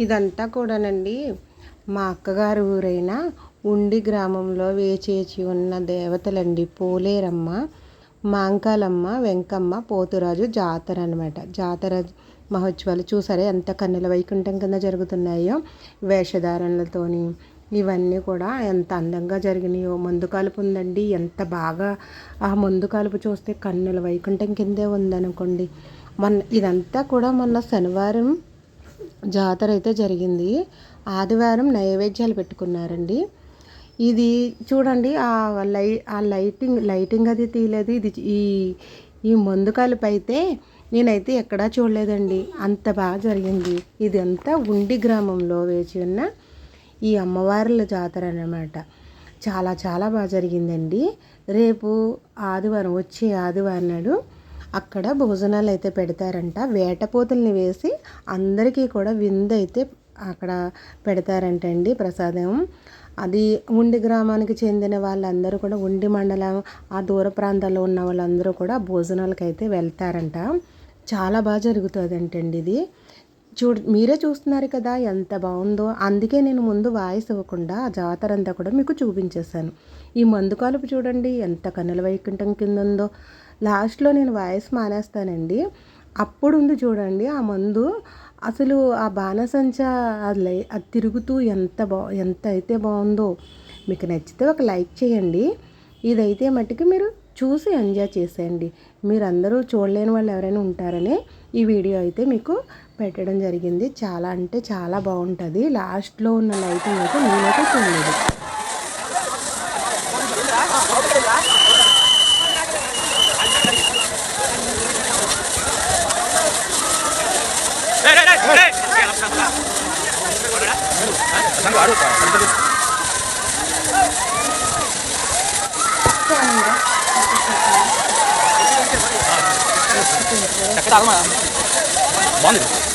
ఇదంతా కూడానండి మా అక్కగారు ఊరైన ఉండి గ్రామంలో వేచేచి ఉన్న దేవతలండి పోలేరమ్మ మాంకాలమ్మ వెంకమ్మ పోతురాజు జాతర అనమాట జాతర మహోత్సవాలు చూసారే? ఎంత కన్నుల వైకుంఠం కింద జరుగుతున్నాయో వేషధారణలతోని ఇవన్నీ కూడా ఎంత అందంగా జరిగినాయో. ముందు కలుపు ఉందండి. ఎంత బాగా ఆ ముందు కలుపు చూస్తే కన్నుల వైకుంఠం కిందే ఉందనుకోండి. మొన్న ఇదంతా కూడా మొన్న శనివారం జాతర అయితే జరిగింది. ఆదివారం నైవేద్యాలు పెట్టుకున్నారండి. ఇది చూడండి ఆ లై ఆ లైటింగ్ లైటింగ్ అది తీయలేదు. ఇది ఈ ఈ మందు కలుపు అయితే నేనైతే ఎక్కడా చూడలేదండి. అంత బాగా జరిగింది. ఇది అంతా ఉండి గ్రామంలో వేచి ఉన్న ఈ అమ్మవార్ల జాతర అన్నమాట. చాలా చాలా బాగా జరిగిందండి. రేపు ఆదివారం వచ్చే ఆదివారం నాడు అక్కడ భోజనాలు అయితే పెడతారంట. వేటపోతుల్ని వేసి అందరికీ కూడా విందు అయితే అక్కడ పెడతారంట అండి ప్రసాదం. అది ఉండి గ్రామానికి చెందిన వాళ్ళందరూ కూడా ఉండి మండలం ఆ దూర ప్రాంతాల్లో ఉన్న వాళ్ళందరూ కూడా భోజనాలకైతే వెళ్తారంట. చాలా బాగా జరుగుతుందంటండి ఇది. చూ మీరే చూస్తున్నారు కదా ఎంత బాగుందో. అందుకే నేను ముందు వాయిస్ ఇవ్వకుండా ఆ జాతర అంతా కూడా మీకు చూపించేశాను. ఈ మందు కాలుపు చూడండి ఎంత కన్నుల వైకుంఠం కింద ఉందో లాస్ట్లో నేను వాయిస్ మానేస్తానండి. అప్పుడు ఉంది చూడండి ఆ మందు అసలు ఆ బాణసంచ అది అది తిరుగుతూ ఎంత బా ఎంత అయితే బాగుందో. మీకు నచ్చితే ఒక లైక్ చేయండి. ఇదైతే మట్టుకు మీరు చూసి ఎంజాయ్ చేసేయండి మీరందరూ చూడలేని వాళ్ళు ఎవరైనా ఉంటారని ఈ వీడియో అయితే మీకు పెట్టడం జరిగింది చాలా అంటే చాలా బాగుంటుంది లాస్ట్లో ఉన్న లైటింగ్ అయితే నేనైతే చూడలేదు 잠깐 잠깐만. 많이.